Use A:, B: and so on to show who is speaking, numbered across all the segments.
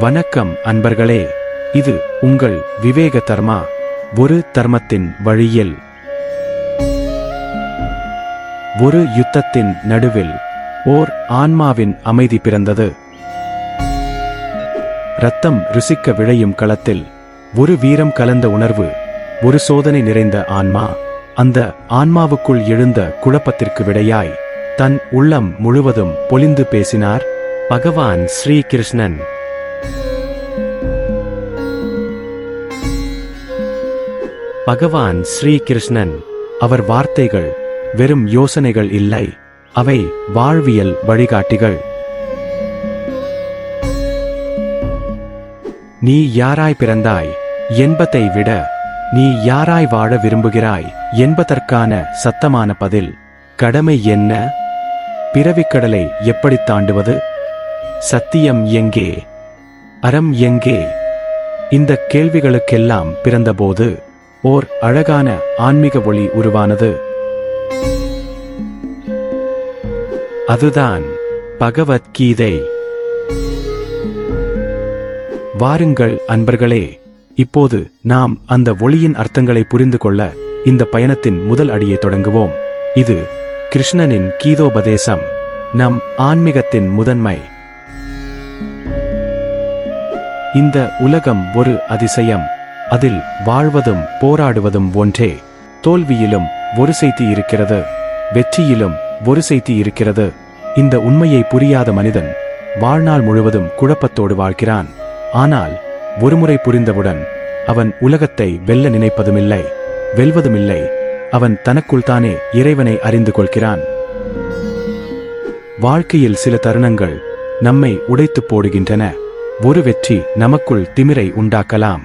A: வணக்கம் அன்பர்களே இது உங்கள் விவேக தர்மா ஒரு தர்மத்தின் வழியில். ஒரு யுத்தத்தின் நடுவில் ஓர் ஆன்மாவின் அமைதி பிறந்தது. ரத்தம் ருசிக்க விழையும் களத்தில் ஒரு வீரம் கலந்த உணர்வு ஒரு சோதனை நிறைந்த ஆன்மா அந்த ஆன்மாவுக்குள் எழுந்த குழப்பத்திற்கு விடையாய் தன் உள்ளம் முழுவதும் பொலிந்து பேசினார் பகவான் ஸ்ரீகிருஷ்ணன். பகவான் ஸ்ரீகிருஷ்ணன். அவர் வார்த்தைகள் வெறும் யோசனைகள் இல்லை. அவை வாழ்வியல் வழிகாட்டிகள். நீ யாராய் பிறந்தாய்? என்பதை விட நீ யாராய் வாழ விரும்புகிறாய்? என்பதற்கான சத்தமான பதில் கடமை என்ன? பிறவிக்கடலை எப்படி தாண்டுவது? சத்தியம் எங்கே? அறம் எங்கே? இந்த கேள்விகளுக்கெல்லாம் பிறந்தபோது ஓர் அழகான ஆன்மீக ஒளி உருவானது. அதுதான் பகவத்கீதை. வாருங்கள் அன்பர்களே இப்போது நாம் அந்த ஒளியின் அர்த்தங்களை புரிந்து கொள்ள இந்த பயணத்தின் முதல் அடியை தொடங்குவோம். இது கிருஷ்ணனின் கீதோபதேசம் நம் ஆன்மீகத்தின் முதன்மை. இந்த உலகம் ஒரு அதிசயம். அதில் வாழ்வதும் போராடுவதும் ஒன்றே. தோல்வியிலும் ஒரு செய்தி இருக்கிறது வெற்றியிலும் ஒரு செய்தி இருக்கிறது. இந்த உண்மையை புரியாத மனிதன் வாழ்நாள் முழுவதும் குழப்பத்தோடு வாழ்கிறான். ஆனால் ஒருமுறை புரிந்தவுடன் அவன் உலகத்தை வெல்ல நினைப்பதுமில்லை வெல்வதுமில்லை. அவன் தனக்குள் தானே இறைவனை அறிந்து கொள்கிறான். வாழ்க்கையில் சில தருணங்கள் நம்மை உடைத்துப் போடுகின்றன. ஒரு வெற்றி நமக்குள் திமிரை உண்டாக்கலாம்.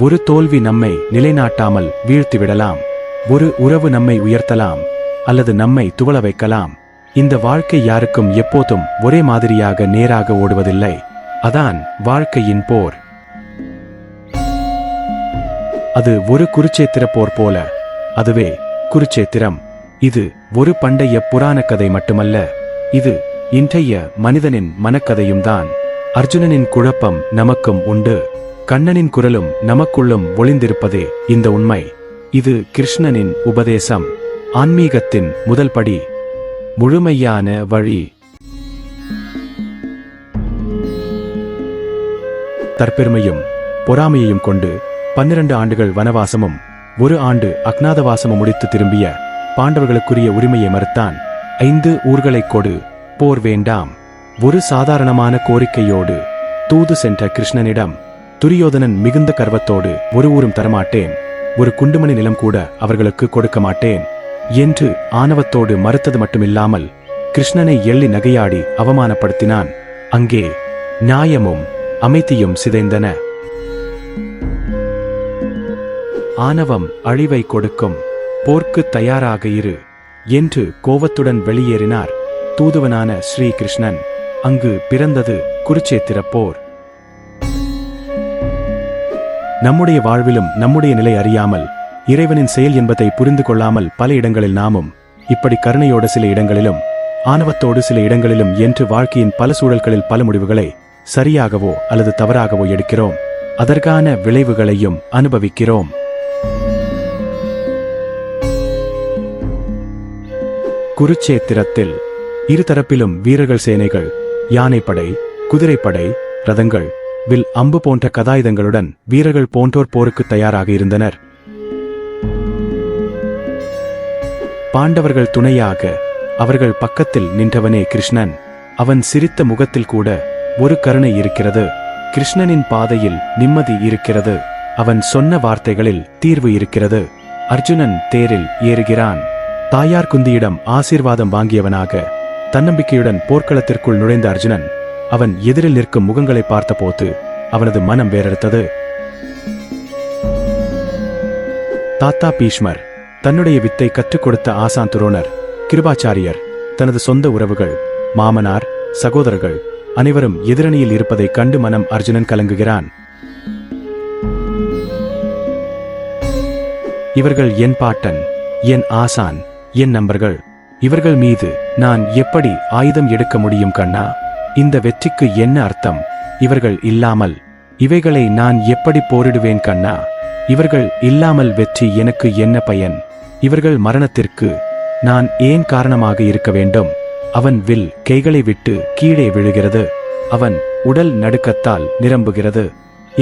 A: ஒரு தோல்வி நம்மை நிலைநாட்டாமல் வீழ்த்திவிடலாம். ஒரு உறவு நம்மை உயர்த்தலாம் அல்லது நம்மை துவள வைக்கலாம். இந்த வாழ்க்கை யாருக்கும் எப்போதும் ஒரே மாதிரியாக நேராக ஓடுவதில்லை. அதான் வாழ்க்கையின் போர். அது ஒரு குருச்சேத்திர போர் போல. அதுவே குருச்சேத்திரம். இது ஒரு பண்டைய புராண கதை மட்டுமல்ல. இது இன்றைய மனிதனின் மனக்கதையும் தான் அர்ஜுனனின் குழப்பம் நமக்கும் உண்டு. கண்ணனின் குரலும் நமக்குள்ளும் ஒளிந்திருப்பதே இந்த உண்மை. இது கிருஷ்ணனின் உபதேசம். ஆன்மீகத்தின் முதல் படி. முழுமையான வழி. தற்பெருமையும் பொறாமையையும் கொண்டு பன்னிரண்டு ஆண்டுகள் வனவாசமும் ஒரு ஆண்டு அக்னாதவாசமும் முடித்து திரும்பிய பாண்டவர்களுக்குரிய உரிமையை மறுத்தான். ஐந்து ஊர்களைக் கொடு போர் வேண்டாம். ஒரு சாதாரணமான கோரிக்கையோடு தூது சென்ற கிருஷ்ணனிடம் துரியோதனன் மிகுந்த கர்வத்தோடு ஒரு ஊரும் தரமாட்டேன். ஒரு குண்டுமணி நிலம் கூட அவர்களுக்கு கொடுக்க மாட்டேன் என்று ஆணவத்தோடு மறுத்தது மட்டுமில்லாமல் கிருஷ்ணனை எள்ளி நகையாடி அவமானப்படுத்தினான். அங்கே நியாயமும் அமைதியும் சிதைந்தன. ஆணவம் அழிவை கொடுக்கும். போர்க்கு தயாராக இரு என்று கோவத்துடன் வெளியேறினார். தூதுவனான ஸ்ரீகிருஷ்ணன். அங்கு பிறந்தது குருச்சேத்திர போர். நம்முடைய வாழ்விலும் நம்முடைய நிலை அறியாமல் இறைவனின் செயல் என்பதை புரிந்து கொள்ளாமல் பல இடங்களில் நாமும் இப்படி கருணையோடு சில இடங்களிலும் ஆணவத்தோடு சில இடங்களிலும் என்று வாழ்க்கையின் பல சூழல்களில் பல முடிவுகளை சரியாகவோ அல்லது தவறாகவோ எடுக்கிறோம். அதற்கான விளைவுகளையும் அனுபவிக்கிறோம். குருச்சேத்திரத்தில் இருதரப்பிலும் வீரர்கள் சேனைகள் யானைப்படை குதிரைப்படை ரதங்கள் வில் அம்பு போன்ற கதாயுதங்களுடன் வீரர்கள் போன்றோர் போருக்கு தயாராக இருந்தனர். பாண்டவர்கள் துணையாக அவர்கள் பக்கத்தில் நின்றவனே கிருஷ்ணன். அவன் சிரித்த முகத்தில் கூட ஒரு கருணை இருக்கிறது. கிருஷ்ணனின் பாதையில் நிம்மதி இருக்கிறது. அவன் சொன்ன வார்த்தைகளில் தீர்வு இருக்கிறது. அர்ஜுனன் தேரில் ஏறுகிறான். தாயார் குந்தியிடம் ஆசீர்வாதம் வாங்கியவனாக தன்னம்பிக்கையுடன் போர்க்களத்திற்குள் நுழைந்த அர்ஜுனன் அவன் எதிரில் நிற்கும் முகங்களை பார்த்தபோது அவனது மனம் வேறெடுத்தது தாத்தா பீஷ்மர் தன்னுடைய வித்தை கற்றுக் கொடுத்த ஆசான் துரோணர் கிருபாச்சாரியர் தனது சொந்த உறவுகள் மாமனார் சகோதரர்கள் அனைவரும் எதிரணியில் இருப்பதைக் கண்டு மனம் அர்ஜுனன் கலங்குகிறான். இவர்கள் என் பாட்டன் என் ஆசான் என் நண்பர்கள். இவர்கள் மீது நான் எப்படி ஆயுதம் எடுக்க முடியும் கண்ணா? இந்த வெற்றிக்கு என்ன அர்த்தம்? இவர்கள் இல்லாமல் இவைகளை நான் எப்படி போரிடுவேன் கண்ணா? இவர்கள் இல்லாமல் வெற்றி எனக்கு என்ன பயன்? இவர்கள் மரணத்திற்கு நான் ஏன் காரணமாக இருக்க வேண்டும்? அவன் வில் கைகளை விட்டு கீழே விழுகிறது. அவன் உடல் நடுக்கத்தால் நிரம்புகிறது.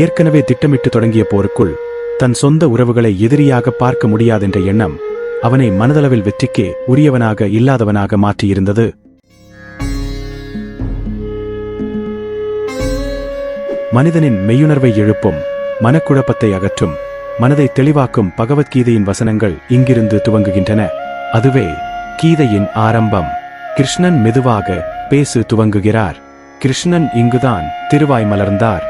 A: ஏற்கனவே திட்டமிட்டு தொடங்கிய போருக்குள் தன் சொந்த உறவுகளை எதிரியாக பார்க்க முடியாதென்ற எண்ணம் அவனை மனதளவில் வெற்றிக்கே உரியவனாக இல்லாதவனாக மாற்றியிருந்தது. மனிதனின் மெய்யுணர்வை எழுப்பும் மனக்குழப்பத்தை அகற்றும் மனதை தெளிவாக்கும் பகவத்கீதையின் வசனங்கள் இங்கிருந்து துவங்குகின்றன. அதுவே கீதையின் ஆரம்பம். கிருஷ்ணன் மெதுவாக பேசு துவங்குகிறார். கிருஷ்ணன் இங்குதான் திருவாய் மலர்ந்தார்.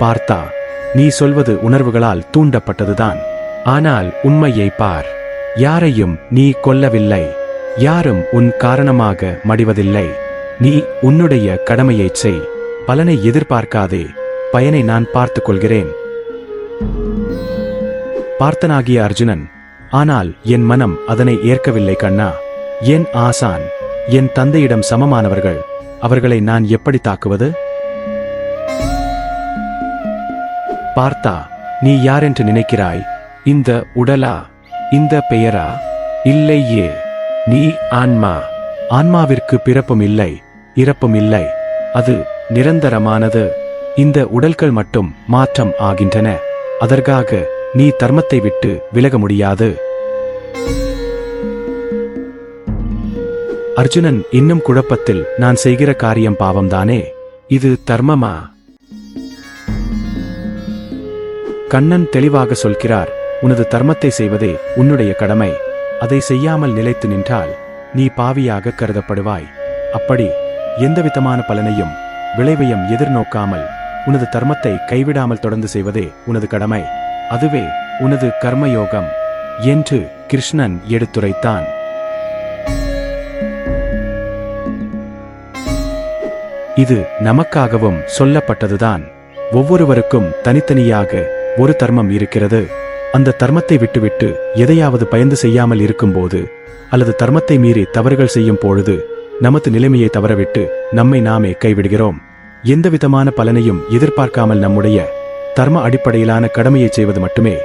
A: பார்த்தா நீ சொல்வது உணர்வுகளால் தூண்டப்பட்டதுதான். ஆனால் உண்மையை பார். யாரையும் நீ கொல்லவில்லை. யாரும் உன் காரணமாக மடிவதில்லை. நீ உன்னுடைய கடமையைச் செய். பலனை எதிர்பார்க்காதே. பயனை நான் பார்த்துக் கொள்கிறேன் பார்த்தனாகிய அர்ஜுனன் ஆனால் என் மனம் அதனை ஏற்கவில்லை கண்ணா. என் ஆசான் என் தந்தையிடம் சமமானவர்கள். அவர்களை நான் எப்படி தாக்குவது? பார்த்தா நீ யாரென்று நினைக்கிறாய்? இந்த உடலா? இந்த பெயரா? இல்லையே. நீ ஆன்மா. ஆன்மாவிற்கு பிறப்பும் இல்லை. இறப்பும் இல்லை அது நிரந்தரமானது. இந்த உடல்கள் மட்டும் மாற்றம் ஆகின்றன. அதற்காக நீ தர்மத்தை விட்டு விலக முடியாது. அர்ஜுனன் இன்னும் குழப்பத்தில் நான் செய்கிற காரியம் பாவம்தானே? இது தர்மமா? கண்ணன் தெளிவாக சொல்கிறார் உனது தர்மத்தை செய்வதே உன்னுடைய கடமை. அதை செய்யாமல் நிலைத்து நின்றால் நீ பாவியாக கருதப்படுவாய். அப்படி எந்தவிதமான பலனையும் விளைவையும் எதிர்நோக்காமல் உனது தர்மத்தை கைவிடாமல் தொடர்ந்து செய்வதே உனது கடமை. அதுவே உனது கர்மயோகம் என்று கிருஷ்ணன் எடுத்துரைத்தான். இது நமக்காகவும் சொல்லப்பட்டதுதான். ஒவ்வொருவருக்கும் தனித்தனியாக ஒரு தர்மம் இருக்கிறது. அந்த தர்மத்தை விட்டுவிட்டு எதையாவது பயந்து செய்யாமல் இருக்கும்போது அல்லது தர்மத்தை மீறி தவறுகள் செய்யும் பொழுது நமது நிலைமையை தவறவிட்டு நம்மை நாமே கைவிடுகிறோம். எந்தவிதமான பலனையும் எதிர்பார்க்காமல் நம்முடைய தர்ம அடிப்படையிலான கடமையை செய்வது மட்டுமே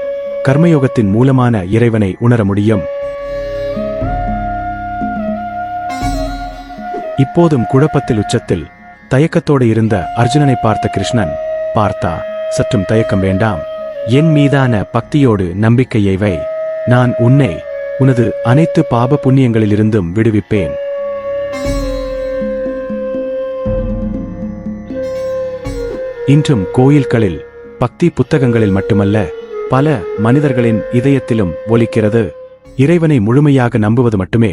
A: கர்மயோகத்தின் மூலமான இறைவனை உணர முடியும். இப்போதும் குழப்பத்தில் உச்சத்தில் தயக்கத்தோடு இருந்த அர்ஜுனனை பார்த்த கிருஷ்ணன் பார்த்தா சற்றும் தயக்கம் வேண்டாம். என் மீதான பக்தியோடு நம்பிக்கையை வை. நான் உன்னை உனது அனைத்து பாப புண்ணியங்களிலிருந்தும் விடுவிப்பேன். இன்றும் கோயில்களில் பக்தி புத்தகங்களில் மட்டுமல்ல பல மனிதர்களின் இதயத்திலும் ஒலிக்கிறது. இறைவனை முழுமையாக நம்புவது மட்டுமே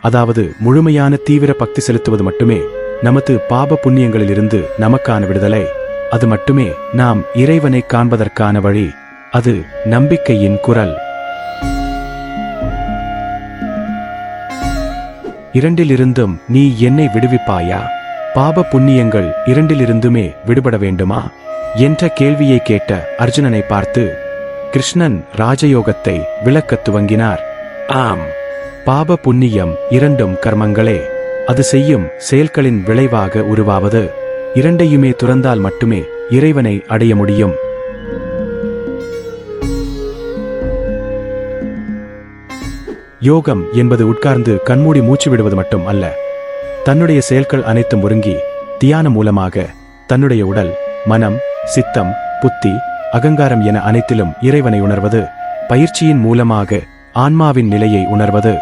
A: அதாவது முழுமையான தீவிர பக்தி செலுத்துவது மட்டுமே நமது பாப புண்ணியங்களிலிருந்து நமக்கான விடுதலை. அது மட்டுமே நாம் இறைவனை காண்பதற்கான வழி அது நம்பிக்கையின் குரல். இரண்டிலிருந்தும் நீ என்னை விடுவிப்பாயா? பாப புண்ணியங்கள் இரண்டிலிருந்துமே விடுபட வேண்டுமா? என்ற கேள்வியை கேட்ட அர்ஜுனனை பார்த்து கிருஷ்ணன் ராஜயோகத்தை விளக்கத் துவங்கினார். ஆம் பாப புண்ணியம் இரண்டும் கர்மங்களே. அது செய்யும் செயல்களின் விளைவாக உருவாவது. இரண்டையுமே துறந்தால் மட்டுமே இறைவனை அடைய முடியும். யோகம் என்பது உட்கார்ந்து கண்மூடி மூச்சு விடுவது மட்டும் அல்ல. தன்னுடைய செயல்கள் அனைத்தும் ஒருங்கி தியானம் மூலமாக தன்னுடைய உடல் மனம் சித்தம் புத்தி அகங்காரம் என அனைத்திலும் இறைவனை உணர்வது பயிற்சியின் மூலமாக ஆன்மாவின் நிலையை உணர்வது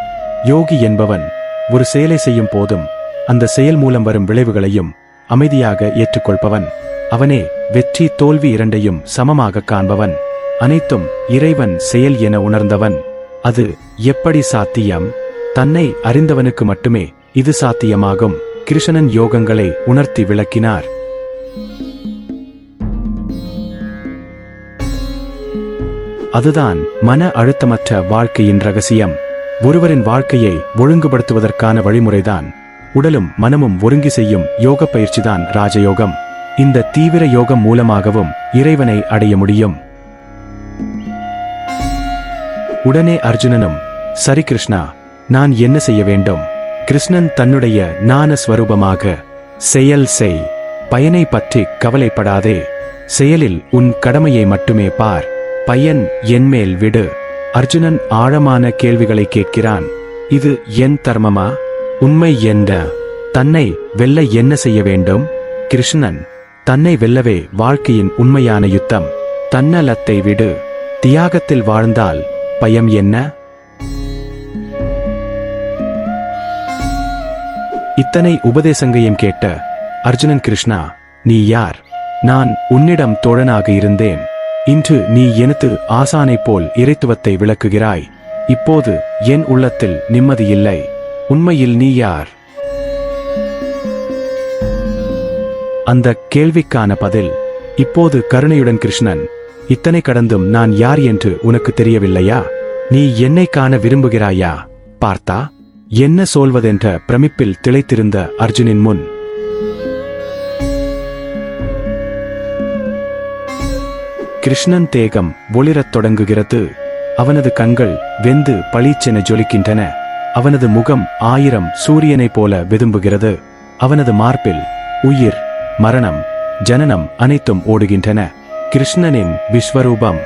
A: யோகி என்பவன் ஒரு செயலை செய்யும் போதும் அந்த செயல் மூலம் வரும் விளைவுகளையும் அமைதியாக ஏற்றுக்கொள்பவன். அவனே வெற்றி தோல்வி இரண்டையும் சமமாக காண்பவன். அனைத்தும் இறைவன் செயல் என உணர்ந்தவன். அது எப்படி சாத்தியம்? தன்னை அறிந்தவனுக்கு மட்டுமே இது சாத்தியமாகும். கிருஷ்ணன் யோகங்களை உணர்த்தி விளக்கினார். அதுதான் மன அழுத்தமற்ற வாழ்க்கையின் ரகசியம். ஒருவரின் வாழ்க்கையை ஒழுங்குபடுத்துவதற்கான வழிமுறைதான். உடலும் மனமும் ஒருங்கி செய்யும் யோக பயிற்சிதான் ராஜயோகம். இந்த தீவிர யோகம் மூலமாகவும் இறைவனை அடைய முடியும். உடனே அர்ஜுனனும் சரி கிருஷ்ணா நான் என்ன செய்ய வேண்டும்? கிருஷ்ணன் தன்னுடைய ஞான ஸ்வரூபமாக செயல் செய் பயனை பற்றி கவலைப்படாதே செயலில் உன் கடமையை மட்டுமே பார் பயன் என்மேல் விடு. அர்ஜுனன் ஆழமான கேள்விகளை கேட்கிறான். இது என் தர்மமா? உண்மை என்ன? தன்னை வெல்ல என்ன செய்ய வேண்டும்? கிருஷ்ணன் தன்னை வெல்லவே வாழ்க்கையின் உண்மையான யுத்தம். தன்னலத்தை விடு. தியாகத்தில் வாழ்ந்தால் பயம் என்ன? இத்தனை உபதேசங்கையும் கேட்ட அர்ஜுனன் கிருஷ்ணா நீ யார்? நான் உன்னிடம் தோழனாக இருந்தேன். இன்று நீ எனது ஆசானை போல் இறைத்துவத்தை விளக்குகிறாய். இப்போது என் உள்ளத்தில் நிம்மதியில்லை உண்மையில் நீ யார்? அந்த கேள்விக்கான பதில் இப்போது கருணையுடன் கிருஷ்ணன் இத்தனை கடந்தும் நான் யார் என்று உனக்கு தெரியவில்லையா? நீ என்னை காண விரும்புகிறாயா? பார்த்தா என்ன சொல்வதென்ற பிரமிப்பில் திளைத்திருந்த அர்ஜுனின் முன். கிருஷ்ணன் தேகம் ஒளிரத் தொடங்குகிறது. அவனது கண்கள் வெந்து பளிச்சென ஜொலிக்கின்றன. அவனது முகம் ஆயிரம் சூரியனைப் போல வெதும்புகிறது. அவனது மார்பில் உயிர் மரணம் ஜனனம் அனைத்தும் ஓடுகின்றன. கிருஷ்ணனின் விஸ்வரூபம்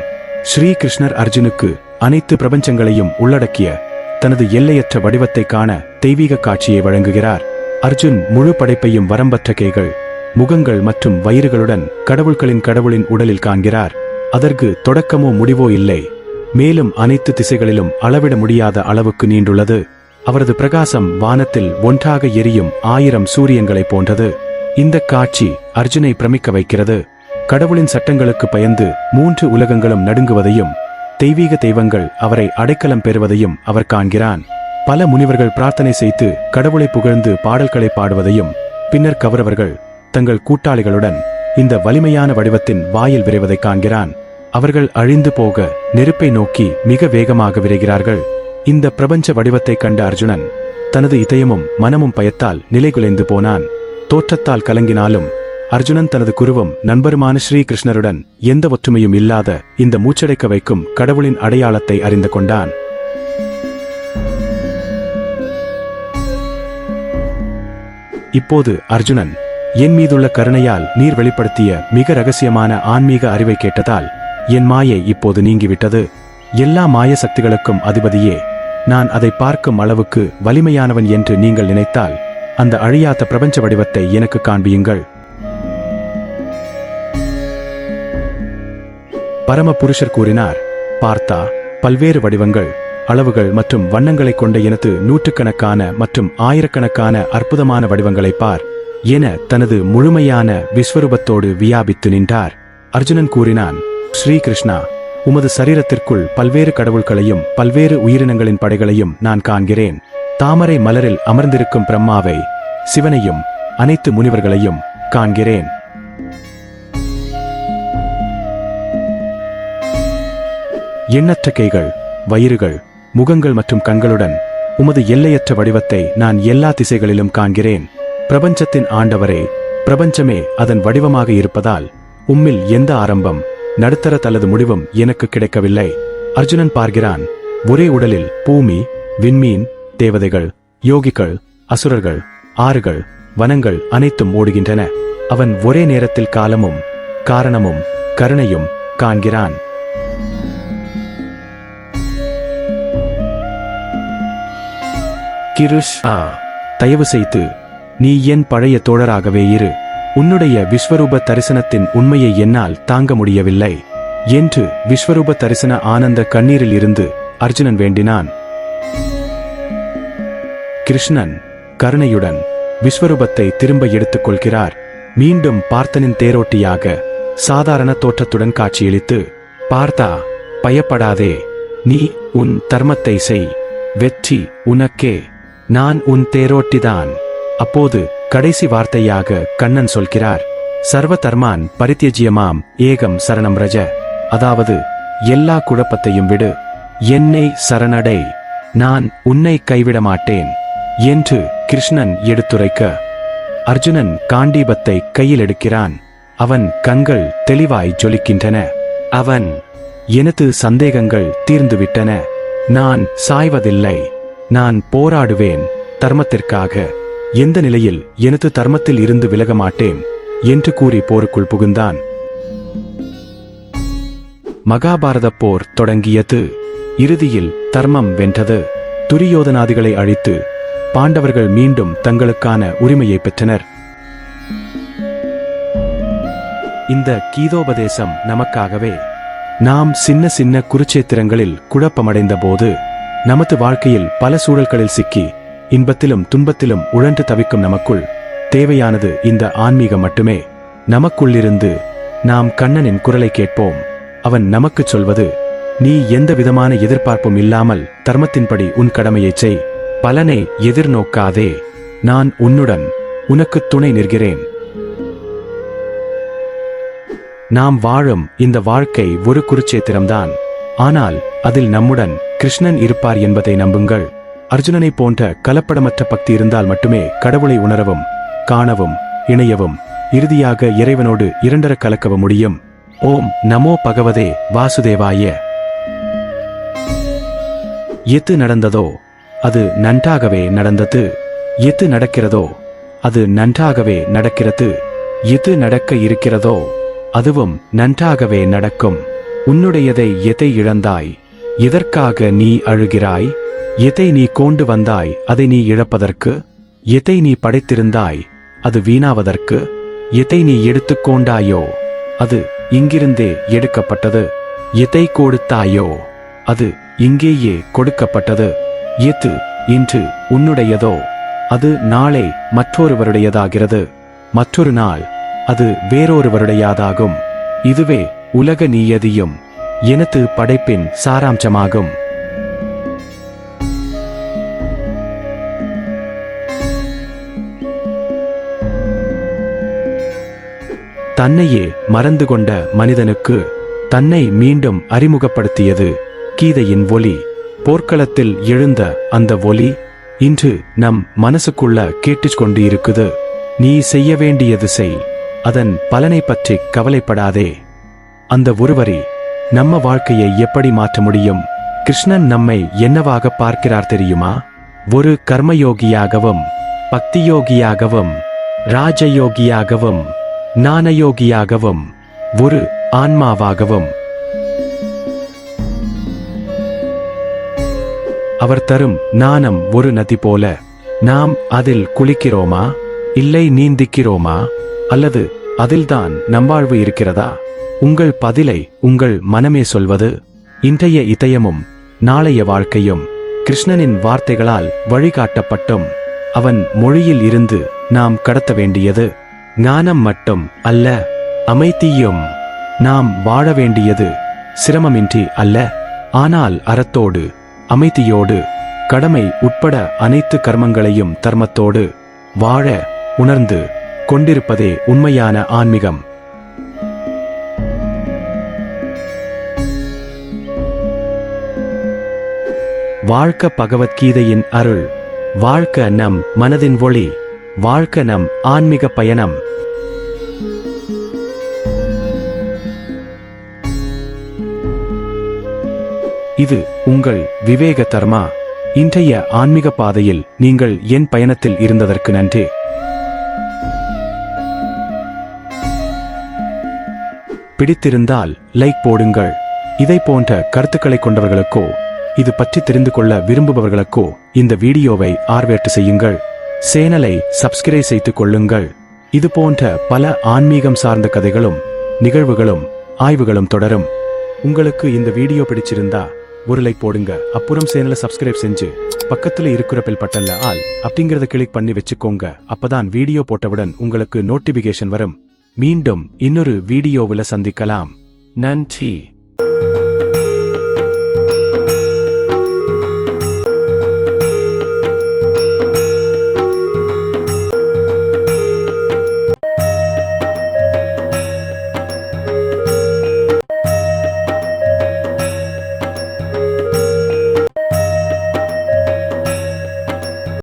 A: ஸ்ரீ கிருஷ்ணர் அர்ஜுனுக்கு அனைத்து பிரபஞ்சங்களையும் உள்ளடக்கிய தனது எல்லையற்ற வடிவத்தை காண தெய்வீக காட்சியை வழங்குகிறார். அர்ஜுன் முழு படைப்பையும் வரம்பற்ற கைகள் முகங்கள் மற்றும் வயிறுகளுடன் கடவுள்களின் கடவுளின் உடலில் காண்கிறார். அதற்கு தொடக்கமோ முடிவோ இல்லை. மேலும் அனைத்து திசைகளிலும் அளவிட முடியாத அளவுக்கு நீண்டுள்ளது. அவரது பிரகாசம் வானத்தில் ஒன்றாக எரியும் ஆயிரம் சூரியங்களைப் போன்றது. இந்த காட்சி அர்ஜுனை பிரமிக்க வைக்கிறது. கடவுளின் சட்டங்களுக்கு பயந்து மூன்று உலகங்களும் நடுங்குவதையும் தெய்வீக தெய்வங்கள் அவரை அடைக்கலம் பெறுவதையும் அவர் காண்கிறான். பல முனிவர்கள் பிரார்த்தனை செய்து கடவுளை புகழ்ந்து பாடல்களை பாடுவதையும் பின்னர் கவுரவர்கள் தங்கள் கூட்டாளிகளுடன் இந்த வலிமையான வடிவத்தின் வாயில் விரைவதை காண்கிறான். அவர்கள் அழிந்து போக நெருப்பை நோக்கி மிக வேகமாக விரைகிறார்கள். இந்த பிரபஞ்ச வடிவத்தை கண்ட அர்ஜுனன் தனது இதயமும் மனமும் பயத்தால் நிலைகுலைந்து போனான். தோற்றத்தால் கலங்கினாலும் அர்ஜுனன் தனது குருவும் நண்பருமான ஸ்ரீ கிருஷ்ணருடன் எந்த ஒற்றுமையும் இல்லாத இந்த மூச்சடைக்க வைக்கும் கடவுளின் அடையாளத்தை அறிந்து கொண்டான். இப்போது அர்ஜுனன் என் மீதுள்ள கருணையால் நீர் வெளிப்படுத்திய மிக ரகசியமான ஆன்மீக அறிவை கேட்டதால் என் மாயை இப்போது நீங்கிவிட்டது. எல்லா மாய சக்திகளுக்கும் அதிபதியே நான் அதை பார்க்கும் அளவுக்கு வலிமையானவன் என்று நீங்கள் நினைத்தால் அந்த அழியாத பிரபஞ்ச வடிவத்தை எனக்கு காண்பியுங்கள். பரம புருஷர் கூறினார் பார்த்தா பல்வேறு வடிவங்கள் அளவுகள் மற்றும் வண்ணங்களைக் கொண்ட எனது நூற்றுக்கணக்கான மற்றும் ஆயிரக்கணக்கான அற்புதமான வடிவங்களை பார் என தனது முழுமையான விஸ்வரூபத்தோடு வியாபித்து நின்றார். அர்ஜுனன் கூறினான் ஸ்ரீ கிருஷ்ணா உமது சரீரத்திற்குள் பல்வேறு கடவுள்களையும் பல்வேறு உயிரினங்களின் படைகளையும் நான் காண்கிறேன். தாமரை மலரில் அமர்ந்திருக்கும் பிரம்மாவை சிவனையும் அனைத்து முனிவர்களையும் காண்கிறேன். எண்ணற்ற கைகள் வயிறுகள் முகங்கள் மற்றும் கண்களுடன் உமது எல்லையற்ற வடிவத்தை நான் எல்லா திசைகளிலும் காண்கிறேன். பிரபஞ்சத்தின் ஆண்டவரே பிரபஞ்சமே அதன் வடிவமாக இருப்பதால் உம்மில் எந்த ஆரம்பம் நடுத்தர தலது முடிவும் எனக்கு கிடைக்கவில்லை. அர்ஜுனன் பார்க்கிறான் ஒரே உடலில் பூமி விண்மீன் தேவதைகள் யோகிகள் அசுரர்கள் ஆறுகள் வனங்கள் அனைத்தும் ஓடுகின்றன. அவன் ஒரே நேரத்தில் காலமும் காரணமும் கருணையும் காண்கிறான். கிருஷ் ஆ தயவு செய்து நீ என் பழைய தோழராகவே இரு. உன்னுடைய விஸ்வரூப தரிசனத்தின் உண்மையை என்னால் தாங்க முடியவில்லை என்று விஸ்வரூப தரிசன ஆனந்த கண்ணீரில் இருந்து அர்ஜுனன் வேண்டினான். கிருஷ்ணன் கருணையுடன் விஸ்வரூபத்தை திரும்ப எடுத்துக் கொள்கிறார். மீண்டும் பார்த்தனின் தேரோட்டியாக சாதாரண தோற்றத்துடன் காட்சியளித்து பார்த்தா பயப்படாதே. நீ உன் தர்மத்தை செய். வெற்றி உனக்கே. நான் உன் தேரோட்டிதான். அப்போது கடைசி வார்த்தையாக கண்ணன் சொல்கிறார் சர்வ தர்மான் பரித்தியஜியமாம் ஏகம் சரணம் ரஜ. அதாவது எல்லா குழப்பத்தையும் விடு. என்னை சரணடை. நான் உன்னை கைவிட மாட்டேன் என்று கிருஷ்ணன் எடுத்துரைக்க. அர்ஜுனன் காண்டீபத்தை கையில் எடுக்கிறான். அவன் கண்கள் தெளிவாய் ஜொலிக்கின்றன. அவன் எனது சந்தேகங்கள் தீர்ந்துவிட்டன. நான் சாய்வதில்லை. நான் போராடுவேன் தர்மத்திற்காக. எந்த நிலையில் எனது தர்மத்தில் இருந்து விலக மாட்டேன் என்று கூறி போருக்குள் புகுந்தான். மகாபாரத போர் தொடங்கியது. இறுதியில் தர்மம் வென்றது. துரியோதனாதிகளை அழித்து பாண்டவர்கள் மீண்டும் தங்களுக்கான உரிமையை பெற்றனர். இந்த கீதோபதேசம் நமக்காகவே. நாம் சின்ன சின்ன குருச்சேத்திரங்களில் குழப்பமடைந்த போது நமது வாழ்க்கையில் பல சூழல்களில் சிக்கி இன்பத்திலும் துன்பத்திலும் உழன்று தவிக்கும் நமக்குள் தேவையானது இந்த ஆன்மீகம் மட்டுமே. நமக்குள்ளிருந்து நாம் கண்ணனின் குரலை கேட்போம். அவன் நமக்குச் சொல்வது நீ எந்த விதமான எதிர்பார்ப்பும் இல்லாமல் தர்மத்தின்படி உன் கடமையைச் செய். பலனை எதிர்நோக்காதே நான் உன்னுடன் உனக்கு துணை நிற்கிறேன். நாம் வாழும் இந்த வாழ்க்கை ஒரு குருச்சேத்திரம்தான். ஆனால் அதில் நம்முடன் கிருஷ்ணன் இருப்பார் என்பதை நம்புங்கள். அர்ஜுனனை போன்ற கலப்படமற்ற பக்தி இருந்தால் மட்டுமே கடவுளை உணரவும் காணவும் இணையவும் இறுதியாக இறைவனோடு இரண்டர கலக்கவும் முடியும். ஓம் நமோ பகவதே வாசுதேவாய. எது நடந்ததோ அது நன்றாகவே நடந்தது. எது நடக்கிறதோ அது நன்றாகவே நடக்கிறது. எது நடக்க இருக்கிறதோ அதுவும் நன்றாகவே நடக்கும். உன்னுடையதை எதை இழந்தாய்? எதற்காக நீ அழுகிறாய்? எதை நீ கொண்டு வந்தாய்? அதை நீ இழப்பதற்கு? எதை நீ படைத்திருந்தாய்? அது வீணாவதற்கு? எதை நீ எடுத்துக்கொண்டாயோ அது இங்கிருந்தே எடுக்கப்பட்டது. எதை கொடுத்தாயோ? அது இங்கேயே கொடுக்கப்பட்டது. எது இன்று உன்னுடையதோ? அது நாளை மற்றொருவருடையதாகிறது. மற்றொரு நாள் அது வேறொருவருடையதாகும். இதுவே உலக நீயதியும். எனது படைப்பின் சாராம்சமாகும். தன்னையே மறந்து கொண்ட மனிதனுக்கு தன்னை மீண்டும் அறிமுகப்படுத்தியது கீதையின் ஒலி. போர்க்களத்தில் எழுந்த அந்த ஒலி இன்று நம் மனசுக்குள்ள கேட்டுக்கொண்டு இருக்குது நீ செய்ய வேண்டியது செய். அதன் பலனை பற்றி கவலைப்படாதே. அந்த ஒருவரி நம்ம வாழ்க்கையை எப்படி மாற்ற முடியும்? கிருஷ்ணன் நம்மை என்னவாக பார்க்கிறார் தெரியுமா? ஒரு கர்மயோகியாகவும் பக்தியோகியாகவும் ராஜயோகியாகவும் ஞானயோகியாகவும் ஒரு ஆன்மாவாகவும். அவர் தரும் நாணம் ஒரு நதி போல நாம் அதில் குளிக்கிறோமா? இல்லை நீந்திக்கிறோமா? அல்லது அதில்தான் நம்வாழ்வு இருக்கிறதா? உங்கள் பதிலை உங்கள் மனமே சொல்வது. இன்றைய இதயமும் நாளைய வாழ்க்கையும் கிருஷ்ணனின் வார்த்தைகளால் வழிகாட்டப்பட்டும். அவன் மொழியில் இருந்து நாம் கடத்த வேண்டியது ஞானம் மட்டும் அல்ல அமைதியும் நாம் வாழ வேண்டியது சிரமமின்றி அல்ல. ஆனால் அறத்தோடு அமைதியோடு கடமை உட்பட அனைத்து கர்மங்களையும் தர்மத்தோடு வாழ உணர்ந்து கொண்டிருப்பதே உண்மையான ஆன்மீகம். வாழ்க்க பகவத்கீதையின் அருள். வாழ்க்க நம் மனதின் ஒளி. வாழ்க்க நம் ஆன்மீக பயணம். இது உங்கள் விவேக தர்மா. இன்றைய ஆன்மீக பாதையில் நீங்கள் என் பயணத்தில் இருந்ததற்கு நன்றி. பிடித்திருந்தால் லைக் போடுங்கள். இதை போன்ற கருத்துக்களை கொண்டவர்களுக்கோ இது பற்றி தெரிந்து கொள்ள விரும்புபவர்களுக்கோ இந்த வீடியோவை ஆர்வேட்டு செய்யுங்கள். சேனலை சப்ஸ்கிரைப் செய்து கொள்ளுங்கள். இது போன்ற பல ஆன்மீகம் சார்ந்த கதைகளும் நிகழ்வுகளும் ஆய்வுகளும் தொடரும். உங்களுக்கு இந்த வீடியோ பிடிச்சிருந்தா ஒரு லைக் போடுங்க. அப்புறம் சேனலை சப்ஸ்கிரைப் செஞ்சு பக்கத்துல இருக்கிற பெல் பட்டன்ல ஆல் அப்படிங்கறத கிளிக் பண்ணி வச்சுக்கோங்க. அப்பதான் வீடியோ போட்டவுடன் உங்களுக்கு நோட்டிபிகேஷன் வரும். மீண்டும் இன்னொரு வீடியோவில் சந்திக்கலாம். நன்றி.